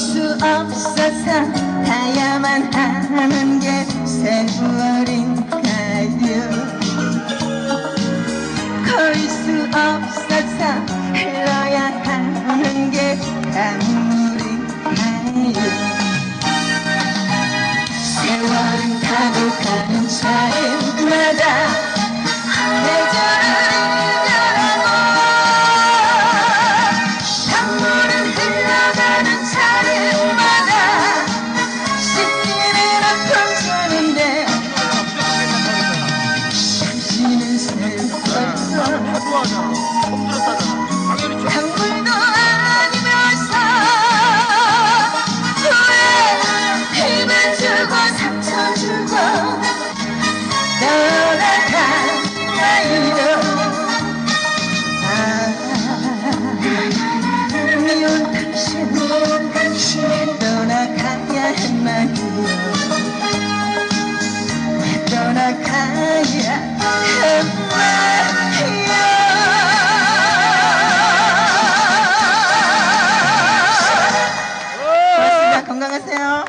수 없어서 타야만 하는 게 세월인가요? 거의 수 없어서 흘러야 하는 게 강물인가요? 세월은 타고 가는 차에 공부하잖아. 공부하잖아. 당분도 아니면서 후회 힘을 주고 상처 주고 떠나간 나이도. 아 미운 당신 당신 떠나가야 했나요. 건강하세요.